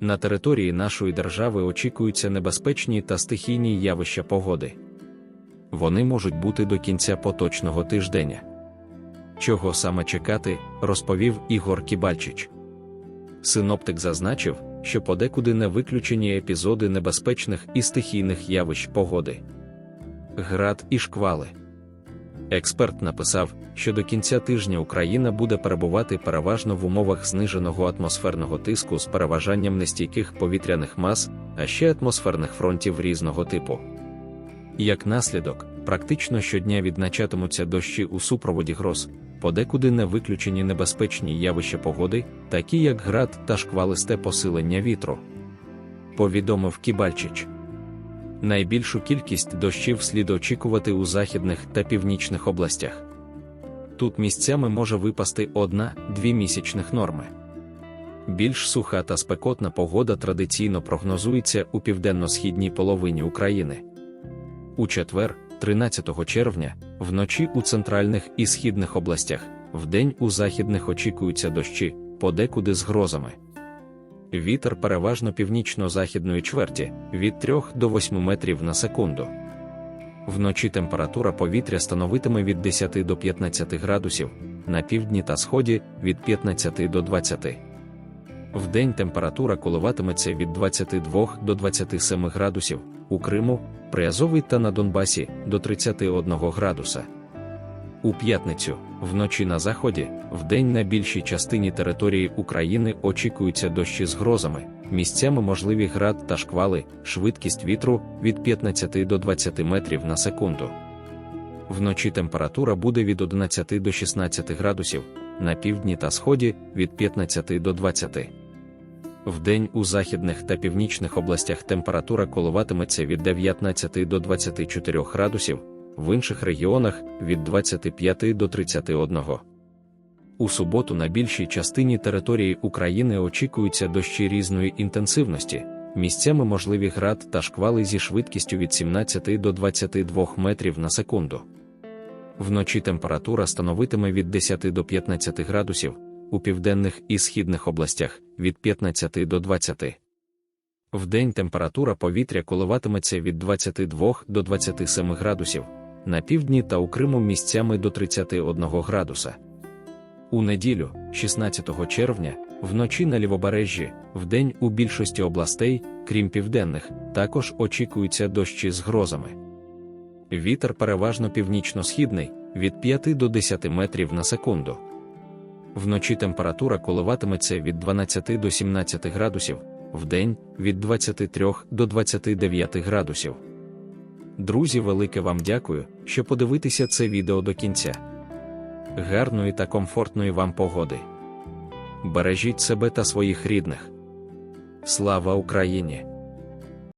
На території нашої держави очікуються небезпечні та стихійні явища погоди. Вони можуть бути до кінця поточного тиждення. Чого саме чекати, розповів Ігор Кібальчич. Синоптик зазначив, що подекуди не виключені епізоди небезпечних і стихійних явищ погоди. Град і шквали. Експерт написав, що до кінця тижня Україна буде перебувати переважно в умовах зниженого атмосферного тиску з переважанням нестійких повітряних мас, а ще атмосферних фронтів різного типу. Як наслідок, практично щодня відзначатимуться дощі у супроводі гроз, подекуди не виключені небезпечні явища погоди, такі як град та шквалисте посилення вітру. Повідомив Кібальчич. Найбільшу кількість дощів слід очікувати у західних та північних областях. Тут місцями може випасти одна-дві місячних норми. Більш суха та спекотна погода традиційно прогнозується у південно-східній половині України. У четвер, 13 червня, вночі у центральних і східних областях, вдень у західних очікуються дощі, подекуди з грозами. Вітер переважно північно-західної чверті від 3 до 8 метрів на секунду. Вночі температура повітря становитиме від 10 до 15 градусів, на півдні та сході від 15 до 20. Вдень температура коливатиметься від 22 до 27 градусів, у Криму, Приазовий та на Донбасі до 31 градуса. У п'ятницю, вночі на заході, вдень на більшій частині території України очікуються дощі з грозами, місцями можливі град та шквали, швидкість вітру від 15 до 20 метрів на секунду. Вночі температура буде від 11 до 16 градусів, на півдні та сході від 15 до 20. Вдень у західних та північних областях температура коливатиметься від 19 до 24 градусів, в інших регіонах від 25 до 31. У суботу на більшій частині території України очікуються дощі різної інтенсивності, місцями можливі град та шквали зі швидкістю від 17 до 22 метрів на секунду. Вночі температура становитиме від 10 до 15 градусів, у південних і східних областях від 15 до 20. Вдень температура повітря коливатиметься від 22 до 27 градусів, на півдні та у Криму місцями до 31 градуса. У неділю, 16 червня, вночі на лівобережжі, вдень у більшості областей, крім південних, також очікуються дощі з грозами. Вітер переважно північно-східний від 5 до 10 метрів на секунду. Вночі температура коливатиметься від 12 до 17 градусів, вдень від 23 до 29 градусів. Друзі, велике вам дякую, що подивитеся це відео до кінця. Гарної та комфортної вам погоди. Бережіть себе та своїх рідних. Слава Україні!